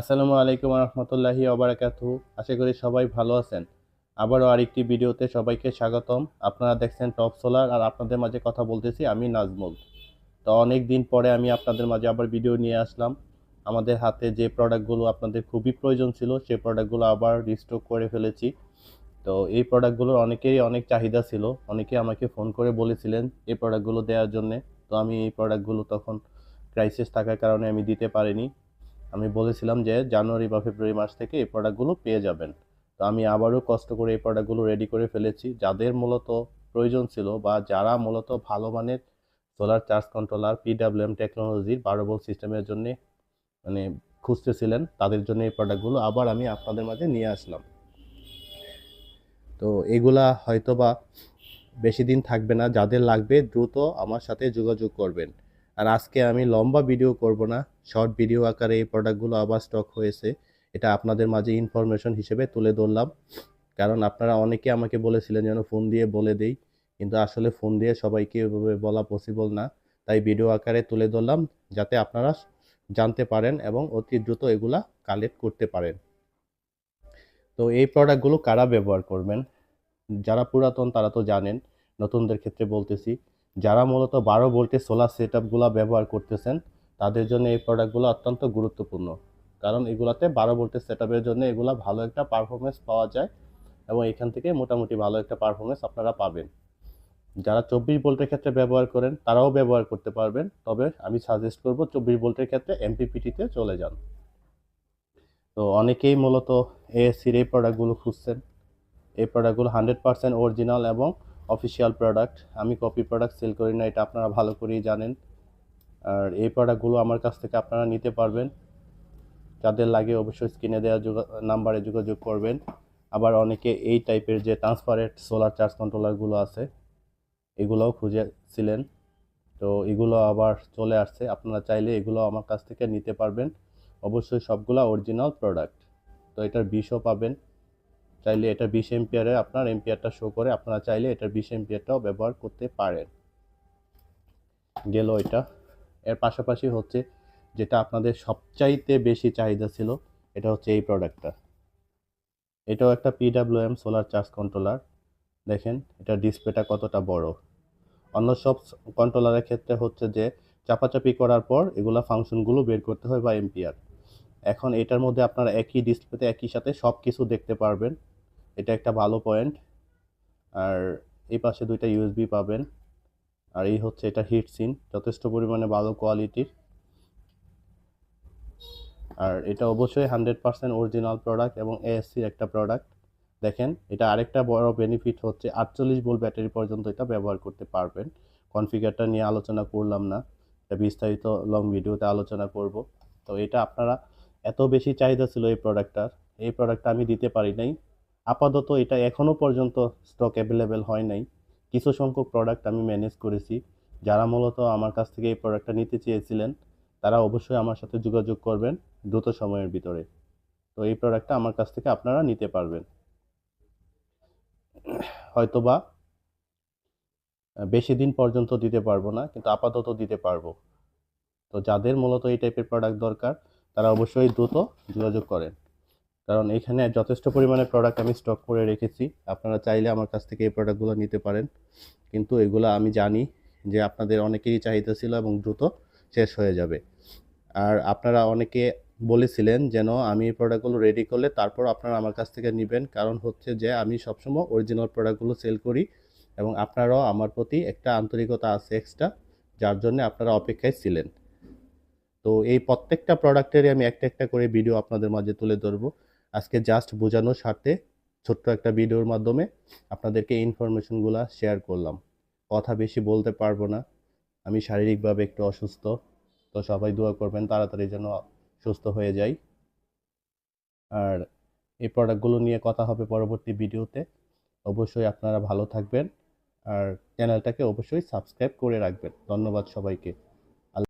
আসসালামু আলাইকুম রহমতুল্লাহি ওবরাকাতু আশা করি সবাই ভালো আছেন। আবারও আরেকটি ভিডিওতে সবাইকে স্বাগতম। আপনারা দেখছেন টপ সোলার আর আপনাদের মাঝে কথা বলতেছি আমি নাজমুল। তো অনেক দিন পরে আমি আপনাদের মাঝে আবার ভিডিও নিয়ে আসলাম। আমাদের হাতে যে প্রোডাক্টগুলো আপনাদের খুবই প্রয়োজন ছিল সেই প্রোডাক্টগুলো আবার রিস্টক করে ফেলেছি। তো এই প্রোডাক্টগুলোর অনেকেই অনেক চাহিদা ছিল। অনেকে আমাকে ফোন করে বলেছিলেন এই প্রোডাক্টগুলো দেওয়ার জন্যে। তো আমি এই প্রোডাক্টগুলো তখন ক্রাইসিস থাকার কারণে আমি দিতে পারিনি। আমি বলেছিলাম যে জানুয়ারি বা ফেব্রুয়ারি মাস থেকে এই প্রোডাক্টগুলো পেয়ে যাবেন। তো আমি আবারও কষ্ট করে এই প্রোডাক্টগুলো রেডি করে ফেলেছি। যাদের মূলত প্রয়োজন ছিল বা যারা মূলত ভালো মানের সোলার চার্জ কন্ট্রোলার পিডাব্লিউএম টেকনোলজির বারো ভোল্ট সিস্টেমের জন্য মানে খুঁজতেছিলেন, তাদের জন্য এই প্রোডাক্টগুলো আবার আমি আপনাদের মাঝে নিয়ে আসলাম। তো এগুলা হয়তো বা বেশি দিন থাকবে না, যাদের লাগবে দ্রুত আমার সাথে যোগাযোগ করবেন। আর আজকে আমি লম্বা ভিডিও করব না। শর্ট ভিডিও আকারে এই প্রোডাক্টগুলো আবার স্টক হয়েছে। এটা আপনাদের মাঝে ইনফরমেশন হিসেবে তুলে ধরলাম। কারণ আপনারা অনেকে আমাকে বলেছিলেন যেন ফোন দিয়ে বলে দেই। কিন্তু আসলে ফোন দিয়ে সবাইকে এভাবে বলা পসিবল না। তাই ভিডিও আকারে তুলে ধরলাম যাতে আপনারা জানতে পারেন এবং অতি দ্রুত এগুলা কালেক্ট করতে পারেন। তো এই প্রোডাক্টগুলো কারা ব্যবহার করবেন? যারা পুরাতন তারা তো জানেন। নতুনদের ক্ষেত্রে বলতেছি। যারা মূলত বারো ভোল্টের সোলার সেট আপগুলো ব্যবহার করতেছেন, তাদের জন্য এই প্রোডাক্টগুলো অত্যন্ত গুরুত্বপূর্ণ। কারণ এগুলাতে বারো ভোল্টের সেট আপের জন্য এগুলা ভালো একটা পারফরমেন্স পাওয়া যায় এবং এখান থেকে মোটামুটি ভালো একটা পারফরমেন্স আপনারা পাবেন। যারা চব্বিশ ভোল্টের ক্ষেত্রে ব্যবহার করেন, তারাও ব্যবহার করতে পারবেন। তবে আমি সাজেস্ট করব চব্বিশ ভোল্টের ক্ষেত্রে এমপিপিটিতে চলে যান। তো অনেকেই মূলত এএসসির এই প্রোডাক্টগুলো খুঁজছেন। এই প্রোডাক্টগুলো হান্ড্রেড পার্সেন্ট অরিজিনাল এবং অফিসিয়াল প্রোডাক্ট আমি কপি প্রোডাক্ট সেল করি না, এটা আপনারা ভালো করেই জানেন। আর এই প্রোডাক্টগুলো আমার কাছ থেকে আপনারা নিতে পারবেন। যাদের লাগে অবশ্যই স্ক্রিনে দেওয়া নাম্বারে যোগাযোগ করবেন। আবার অনেকে এই টাইপের যে ট্রান্সপারেন্ট সোলার চার্জ কন্ট্রোলারগুলো আছে, এগুলোও খুঁজেছিলেন। তো এগুলো আবার চলে আসছে, আপনারা চাইলে এগুলো আমার কাছ থেকে নিতে পারবেন। অবশ্যই সবগুলো অরিজিনাল প্রোডাক্ট তো এটার বিষও পাবেন। চাইলে এটা বিশ এম্পিয়ারে আপনার এম্পিয়ারটা শো করে আপনারা চাইলে এটার বিশ এম্পিয়ারটাও ব্যবহার করতে পারেন। গেল এটা। এর পাশাপাশি হচ্ছে যেটা আপনাদের সবচাইতে বেশি চাহিদা ছিল, এটা হচ্ছে এই প্রোডাক্টটা এটাও একটা পিডাব্লিউএম সোলার চার্জ কন্ট্রোলার দেখেন, এটা ডিসপ্লেটা কতটা বড়। অন্য সব কন্ট্রোলারের ক্ষেত্রে হচ্ছে যে চাপাচাপি করার পর এগুলা ফাংশনগুলো বের করতে হয় বা এম্পিয়ার এখন এটার মধ্যে আপনারা একই ডিসপ্লেতে একই সাথে সব কিছু দেখতে পারবেন। এটা একটা ভালো পয়েন্ট আর এই পাশে দুইটা ইউএসবি পাবেন। আর এই হচ্ছে এটা হিট সিন যথেষ্ট পরিমাণে ভালো কোয়ালিটির আর এটা অবশ্যই হান্ড্রেড পার্সেন্ট অরিজিনাল প্রোডাক্ট এবং এএসসির একটা প্রোডাক্ট দেখেন, এটা আরেকটা বড় বেনিফিট হচ্ছে আটচল্লিশ ভোল্ট ব্যাটারি পর্যন্ত এটা ব্যবহার করতে পারবেন। কনফিগারটা নিয়ে আলোচনা করলাম না। এটা বিস্তারিত লং ভিডিওতে আলোচনা করব। তো এটা আপনারা এত বেশি চাহিদা ছিল এই প্রোডাক্টটার এই প্রোডাক্টটা আমি দিতে পারি নাই। আপাতত এটা এখনও পর্যন্ত স্টক অ্যাভেলেবেল হয় নাই। কিছু সংখ্যক প্রোডাক্ট আমি ম্যানেজ করেছি। যারা মূলত আমার কাছ থেকে এই প্রোডাক্টটা নিতে চেয়েছিলেন, তারা অবশ্যই আমার সাথে যোগাযোগ করবেন দ্রুত সময়ের ভিতরে। তো এই প্রোডাক্টটা আমার কাছ থেকে আপনারা নিতে পারবেন। হয়তোবা বেশি দিন পর্যন্ত দিতে পারব না, কিন্তু আপাতত দিতে পারব। তো যাদের মূলত এই টাইপের প্রোডাক্ট দরকার, তারা অবশ্যই দ্রুত যোগাযোগ করেন। কারণ এখানে যথেষ্ট পরিমাণে প্রোডাক্ট আমি স্টক করে রেখেছি। আপনারা চাইলে আমার কাছ থেকে এই প্রোডাক্টগুলো নিতে পারেন। কিন্তু এগুলো আমি জানি যে আপনাদের অনেকেরই চাহিদা ছিল এবং দ্রুত শেষ হয়ে যাবে। আর আপনারা অনেকে বলেছিলেন যেন আমি এই প্রোডাক্টগুলো রেডি করলে তারপর আপনারা আমার কাছ থেকে নেবেন। কারণ হচ্ছে যে আমি সবসময় অরিজিনাল প্রোডাক্টগুলো সেল করি এবং আপনারাও আমার প্রতি একটা আন্তরিকতা আছে এক্সট্রা যার জন্য আপনারা অপেক্ষায় ছিলেন। তো এই প্রত্যেকটা প্রোডাক্টেরই আমি একটা একটা করে ভিডিও আপনাদের মাঝে তুলে ধরবো। আজকে জাস্ট বোঝানোর স্বার্থে ছোট্ট একটা ভিডিওর মাধ্যমে আপনাদেরকে ইনফরমেশনগুলো শেয়ার করলাম। কথা বেশি বলতে পারব না। আমি শারীরিকভাবে একটু অসুস্থ। তো সবাই দোয়া করবেন, তাড়াতাড়ি যেন সুস্থ হয়ে যাই। আর এই প্রোডাক্টগুলো নিয়ে কথা হবে পরবর্তী ভিডিওতে। অবশ্যই আপনারা ভালো থাকবেন। আর চ্যানেলটাকে অবশ্যই সাবস্ক্রাইব করে রাখবেন। ধন্যবাদ সবাইকে।